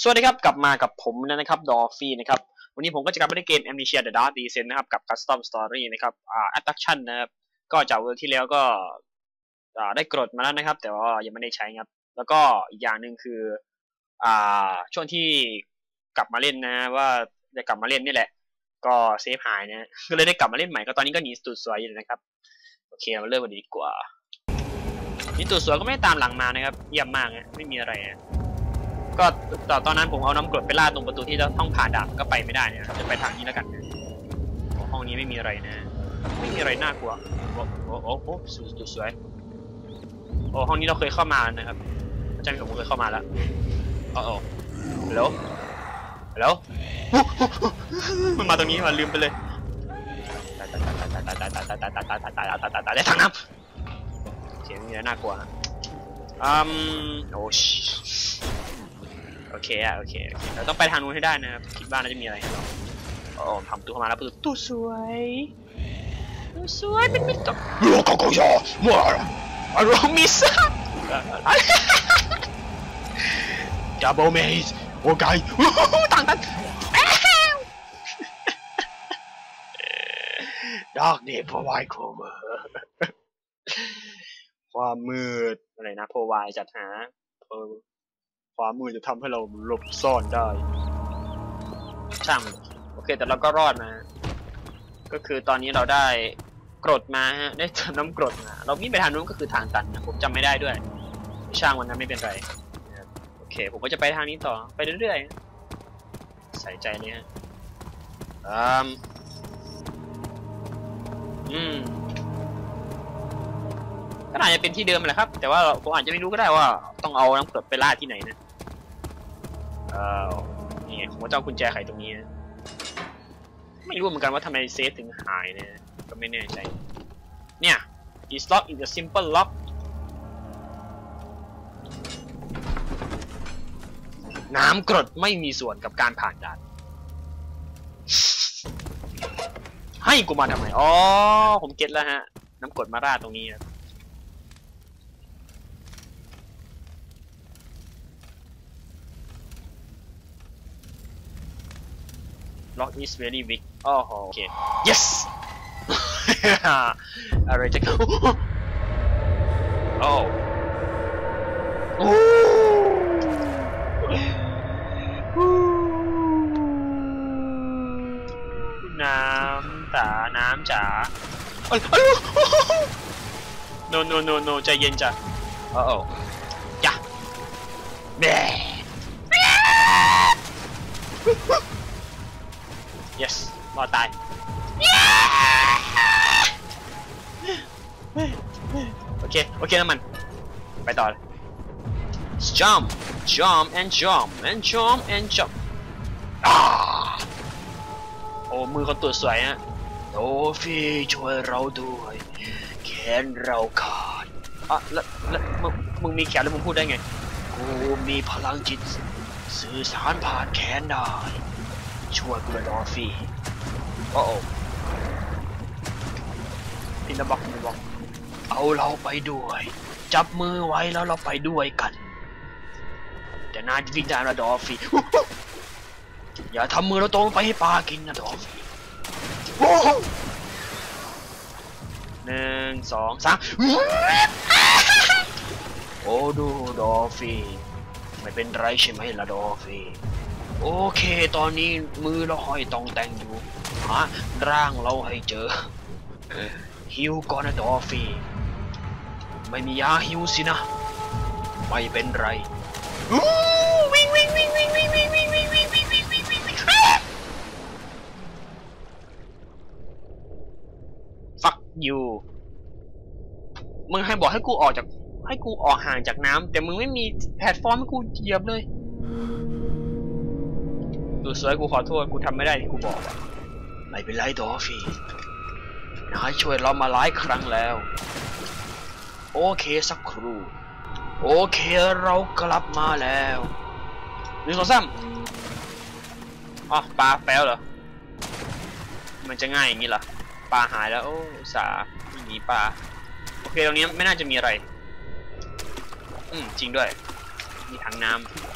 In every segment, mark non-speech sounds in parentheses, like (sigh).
สวัสดีครับ กลับมากับผมนะครับดอฟฟี่นะครับ วันนี้ผมก็จะกลับมาเล่นเกม Amnesia The Dark Descent นะครับ กับ Custom Story นะครับอ่า Attraction นะครับ ก็จากเวอร์ที่แล้วก็อ่าได้กรดมาแล้วนะครับ แต่ว่ายังไม่ได้ใช้ครับ แล้วก็อีกอย่างหนึ่งคืออ่าช่วงที่กลับมาเล่นนะ ว่าจะกลับมาเล่นนี่แหละ ก็เซฟหายนะก็เลยได้กลับมาเล่นใหม่ก็ตอนนี้ก็หนีสุดสวยอยู่นะครับโอเคมาเริ่มกันดีกว่าหนี่ตัวสวยก็ไม่ตามหลังมานะครับเยี่ยมมากนะไม่มีอะไรนะ ก็ต่อตอนนั้นผมเอาน้ำกรดไปลาดตรงประตูที่จะต้องผ่านด่านก็ไปไม่ได้เนี่ยจะไปทางนี้แล้วกันห้องนี้ไม่มีอะไรนะ ไม่มีอะไรน่ากลัวโอ้โอ้โอ้โอ้สวยสวยโอ้ห้องนี้เราเคยเข้ามานะครับอาจารย์ผมเคยเข้ามาแล้วโอ้โอ้ฮัลโหลฮัลโหลมันมาตรงนี้มาลืมไปเลยตายตายตายตายตายตายตายตายตายตายตายตายตายตายได้ทางน้ำเสียงนี้น่ากลัวนะอืมโอ้ช โอเคอะโอเคโอเคเราต้องไปทางนู้นให้ได้นะครับคิดว่าน่าจะมีอะไรให้เราโอ้ทำตู้เข้ามาแล้วประตูตู้สวยตู้สวยเป็นมิตรโลกก็ยอมัวอารมณ์มิสดับเบิลเมสโอเคต่างกันดาร์กเนพไวโคเวอร์ความมืดอะไรนะโพวายจัดหา เออความมือจะทำให้เราหลบซ่อนได้ ช่างมันโอเค แต่เราก็รอดมา ก็คือตอนนี้เราได้กรดมาฮะได้น้ำกรดมา เราวิ่งไปทางนู้นก็คือทางตันนะผมจำไม่ได้ด้วย ช่างวันนั้นไม่เป็นไรนะครับโอเค ผมก็จะไปทางนี้ต่อไปเรื่อยๆใส่ใจเลยฮะอืมอืมก็อาจจะเป็นที่เดิมแหละครับ แต่ว่าผมอาจจะไม่รู้ก็ได้ว่า ต้องเอาน้ำกรดไปล่าที่ไหนนะ เออนี่ไงผมก็จะเอากุญแจไขตรงนี้นะไม่รู้เหมือนกันว่าทำไมเซฟถึงหายเนะก็ไม่แน่ใจ เนี่ย is lock is a simple lock น้ำกรดไม่มีส่วนกับการผ่านด่าน ให้กูมาทำไม อ๋อ ผมเก็ตแล้วฮะ น้ำกรดมาราดตรงนี้ครับ block is really weak. Oh, okay. Yes! (laughs) Alright, take. oh! Ooh! Nam ta, nam cha. Oh. No, no, no, no, ใจเย็นจ้ะ Uh oh. Yeah. Yes รอดตายโอเค โอเคน้ำมัน ไปต่อเลย jump jump and jump and jump and jump โอ้มือเขาตัวสวยฮะโอฟี่ช่วยเราด้วย แขนเราขาดอะแล้วแล้วมึงมึงมีแขนแล้วมึงพูดได้ไง กูมีพลังจิต สื่อสารผ่านแขนได้ ช่วยกูเป็นอฟี่โอ้โอ้พินบ็อกพินบ็อกเอาเราไปด้วย จับมือไว้แล้วเราไปด้วยกัน แต่นายจะวิ่งได้นะดอฟี่อย่าทำมือเราตรงไปให้ปลากินนะดอฟี่หนึ่งสองสามโอ้ดูดอฟี่ไม่เป็นไรใช่ไหมล่ะดอฟฟี่ โอเค ตอนนี้มือเราห้อยตองแต่งอยู่หาร่างเราให้เจอฮิวก่อนนะดอฟี่ไม่มียาฮิวสินะ ไม่เป็นไรวิ่งวิ่งวิ่งวิ่งวิ่งวิ่งวิ่งวิ่งวิ่งวิ่งวิ่งวิ่งวิ่งวิ่งฟักยูมึงให้บอกให้กูออกจาก ให้กูออกห่างจากน้ำแต่มึงไม่มีแพลตฟอร์มให้กูเหยียบเลย ดูสวยกูขอโทษกูทำไม่ได้ที่กูบอกอะไม่เป็นไรดอฟฟี่นายช่วยเรามาหลายครั้งแล้ว โอเคสักครู่ โอเคเรากลับมาแล้วหนึ่งสองสามอ๋อปลาแป๊วเหรอ มันจะง่ายอย่างนี้เหรอ ปลาหายแล้ว โอ้อุตสาห์ไม่หนีปลา โอเคตรงนี้ไม่น่าจะมีอะไร อืมจริงด้วย มีถังน้ำ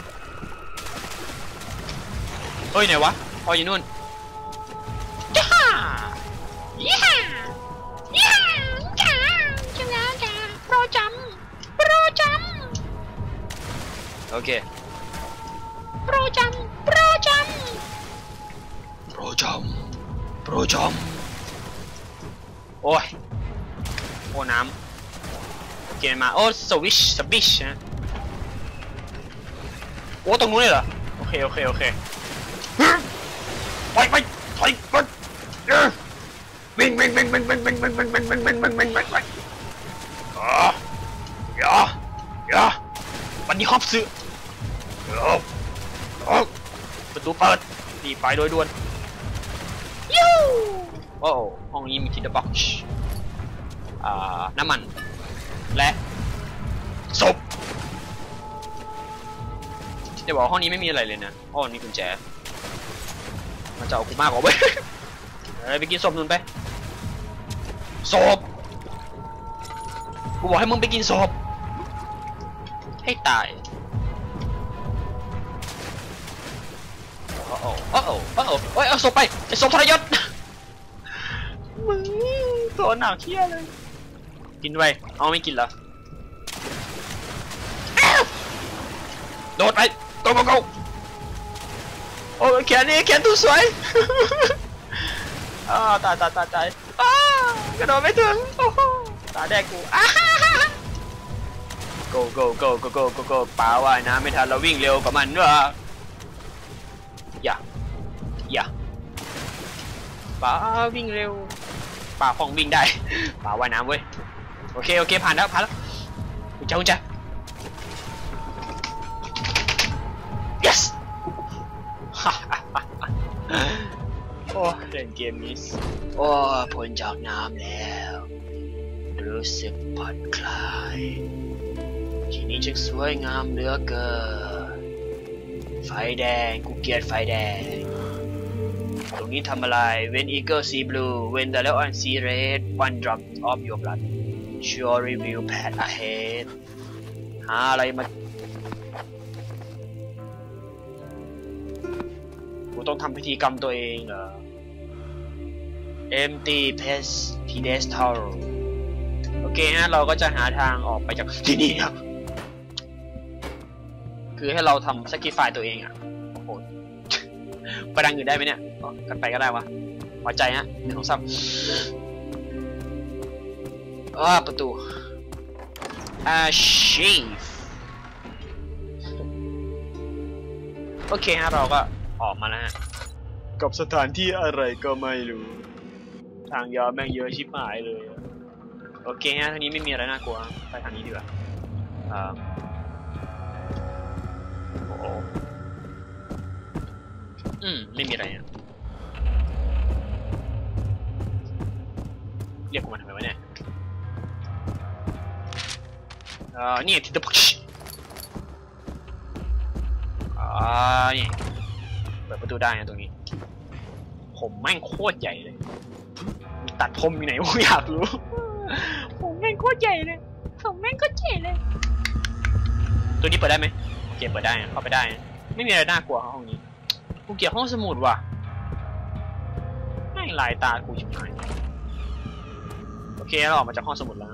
อ้ยไหนวะอ๋ออยู่นู่นจ้าย่าย่าจ้าจ้าจ้าโปรจัมโปรจัมโอเคโปรจัมโปรจัมโปรจัมโปรจัมโอ้ยโอ้น้ำโอเคมาโอ้สวิชสวิชนะโอ้ตรงนู้นเลยเหรอโอเคโอเคโอเค ไปไปถอยไปเออวิ่งวิ่งวิ่งวิ่งวิ่งวิ่งวิ่งวิ่งวิ่งวิ่งวิ่งวิ่งวิ่งวิ่งวิ่งอ่าอย่าอย่าวันนี้ฮอปซื้อเออเออประตูเปิดรีไปโดยด่วนยูโอ้ห้องนี้มีคิดบ็อกซ์อ่าน้ำมัน และศพจะบอกว่าห้องนี้ไม่มีอะไรเลยนะอ๋องนี่กุญแจ มันจะเอากูมากกว่าเว้ยเอ้ยไปกินศพนู่นไปศพกูบอกให้มึงไปกินศพให้ตายโอ้โหโอ้โหโอ้โหเอ้ยเอาศพไปไอ้ศพทรยศมึงตัวหนักเที่ยเลยกินไว้เอาไม่กินเหรอโดดไป go go go โอ้ยแขนนี่แขนตัวสวยอ้าวตายตายตายตายอ้าวกระโดดไม่ถึงโอ้โหตาแดงกูอ้า go go go go go go go ป่าว่ายน้ำไม่ทันเราวิ่งเร็วกว่ามันด้วยอย่าอย่าป่าวิ่งเร็วป่าฟองวิ่งได้ป่าว่ายน้ำเว้ยโอเคโอเคผ่านแล้วผ่านแล้วกุญแจกุญแจ yes โอ้เล่นเกมนี้โอ้พ้นจากน้ำแล้ว รู้สึกผ่อนคลาย ที่นี้ช่างสวยงามเหลือเกิน ไฟแดง กูเกลียดไฟแดง ตรงนี้ทำอะไร When eagle see blue When the lion see red One drop of your blood Sure review pad ahead หาอะไรมา ต้องทำพิธีกรรมตัวเองเหรอ Empty Pest Pedestal โอเคฮะ เราก็จะหาทางออกไปจากที่นี่ครับ คือให้เราทำ sacrifice ตัวเองอะ โอ้โหไปดังอื่นได้ไหมเนี่ยกันไปก็ได้วะหัวใจฮะหนึ่งสองสามอ้าประตูอาชีฟโอเคฮะเราก็ ออกมาแล้วฮะกับสถานที่อะไรก็ไม่รู้ ทางยาวแม่งเยอะชิบหายเลยอะโอเคฮะทางนี้ไม่มีอะไรน่ากลัว ไปทางนี้ดีกว่าอ่าโอ้โหอืม ไม่มีอะไรอะเรียกกูมาทำไมวะเนี่ยเอ่อนี่ทิตย์พุชอ่านี่ เปิดประตูได้นะตรงนี้ ผมแม่งโคตรใหญ่เลย ตัดผมอยู่ไหนผมอยากรู้ ผมแม่งโคตรใหญ่เลยผมแม่งโคตรใหญ่เลย ตัวนี้เปิดได้ไหมโอเคเปิดได้เข้าไปได้ ไม่มีอะไรน่ากลัวห้องนี้ กูเกลียห้องสมุดว่ะแม่ลายตากูชิบหายโอเคเราออกมาจากห้องสมุดแล้ว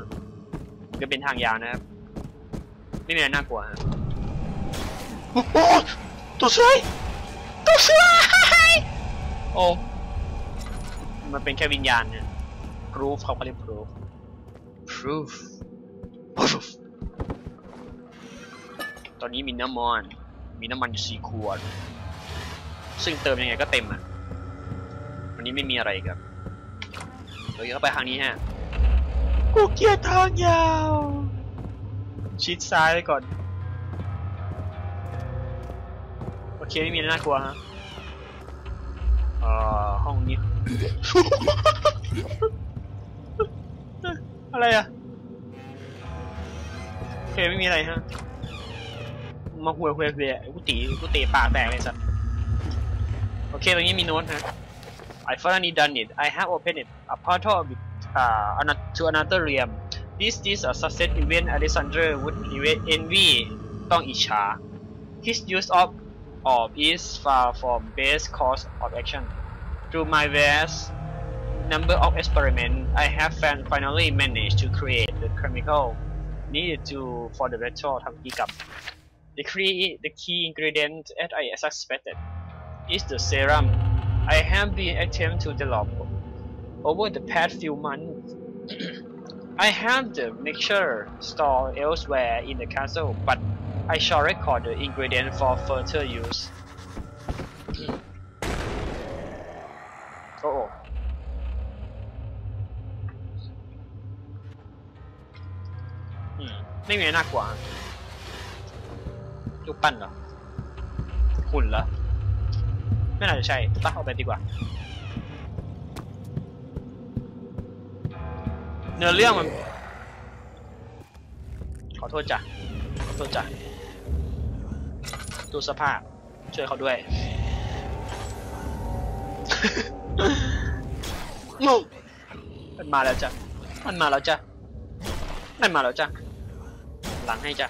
มันก็เป็นทางยาวนะครับไม่มีอะไรน่ากลัวฮะโอ้ตัวสวย ตัวสวยโอ้มันเป็นแค่วิญญาณเนี่ย proof เขาเขาเรียก proof proof proof ตอนนี้มีน้ำมัน มีน้ำมันอยู่สี่ขวด ซึ่งเติมยังไงก็เต็มอะ วันนี้ไม่มีอะไรครับเราเข้าไปทางนี้ฮะ กูเกลียดทางยาว ชิดซ้ายไปก่อน เคไม่มีอะไรน่ากลัวฮะเอ่อห้องนี้ อะไรอะโอเคไม่มีอะไรฮะ มาหวยหวยหวยกูตีกูเตะปากแตกเลยสัตว์โอเคตรงนี้มีโน้ตฮะ I finally done it I have opened it a portal with, uh, to another realm this is a success event Alexander would envy ต้องอิจฉา his use of or is far from base course of action. Through my vast number of experiments, I have finally managed to create the chemical needed to for the retro cup. The, key, the key ingredient as I suspected is the serum I have been attempting to develop. Over the past few months, (clears throat) I have the mixture stored elsewhere in the castle, but I shall record the ingredient for further use. โอ้โอ้อืมไม่มีอะไรน่ากลัวรูปปั้นเหรอหุ่นเหรอ ไม่น่าจะใช่ปะเอาไปดีกว่า เนื้อเรื่องมัน ขอโทษจ้ะ ขอโทษจ้ะ ดูสภาพช่วยเขาด้วยงูมันมาแล้วจ้ะ มันมาแล้วจ้ะ มันมาแล้วจ้ะ หลังให้จ้ะ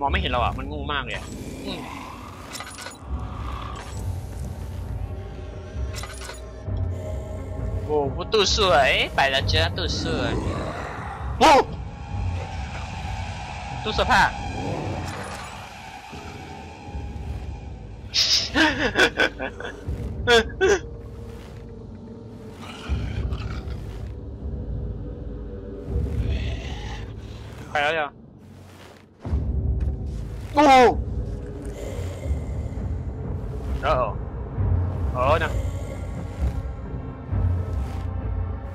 มองไม่เห็นเราอะ มันงูมากเลยอะ อืมโอ้โหตู้สวยไปแล้วเจ้าตู้ส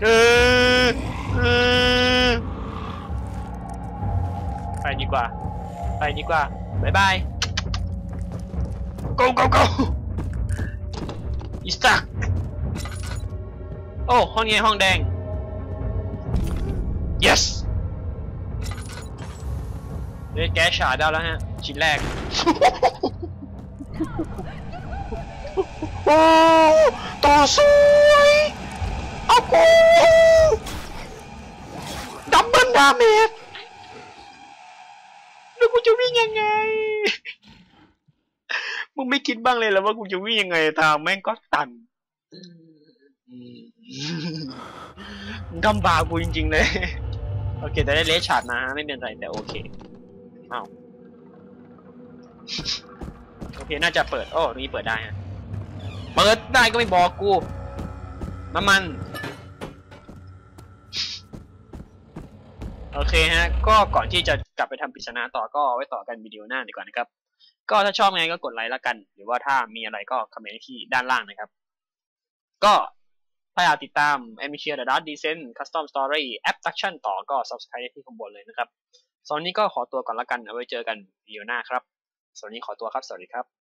Ờ, ờ. Phải nhìn qua. Phải nhìn qua. Bye bye. Go go go. Stuck. Oh, hon nghe hon đen. Yes. Đây kẻ xả đâu đó ha. Chỉ lag Oh, to suối โอ้ดับเบิลดาเมจแล้วกูจะวิ่งยังไง มึงไม่คิดบ้างเลยเหรอว่ากูจะวิ่งยังไงทางแม่งก็ตันมึงทำบากูจริงๆเลย โอเค แต่ได้เลชาร์ดมาไม่เป็นไรแต่โอเคอ้าวโอเค น่าจะเปิด โอ้นี้เปิดได้ฮะ เปิดได้ก็ไม่บอกกู น้ำมัน โอเคฮะ ก็ก่อนที่จะกลับไปทำปริศนาต่อก็ไว้ต่อกันวิดีโอหน้าดีกว่านะครับ ก็ถ้าชอบไงก็กดไลค์แล้วกัน หรือว่าถ้ามีอะไรก็คอมเมนต์ที่ด้านล่างนะครับ ก็ถ้าอยากติดตาม a m i t i a The Dark Descent Custom Story Abduction ต่อก็ subscribe ที่ข้างบนเลยนะครับสำหรับวันนี้ก็ขอตัวก่อนละกัน เอาไว้เจอกันวิดีโอหน้าครับสำหรับวันนี้ขอตัวครับ สวัสดีครับ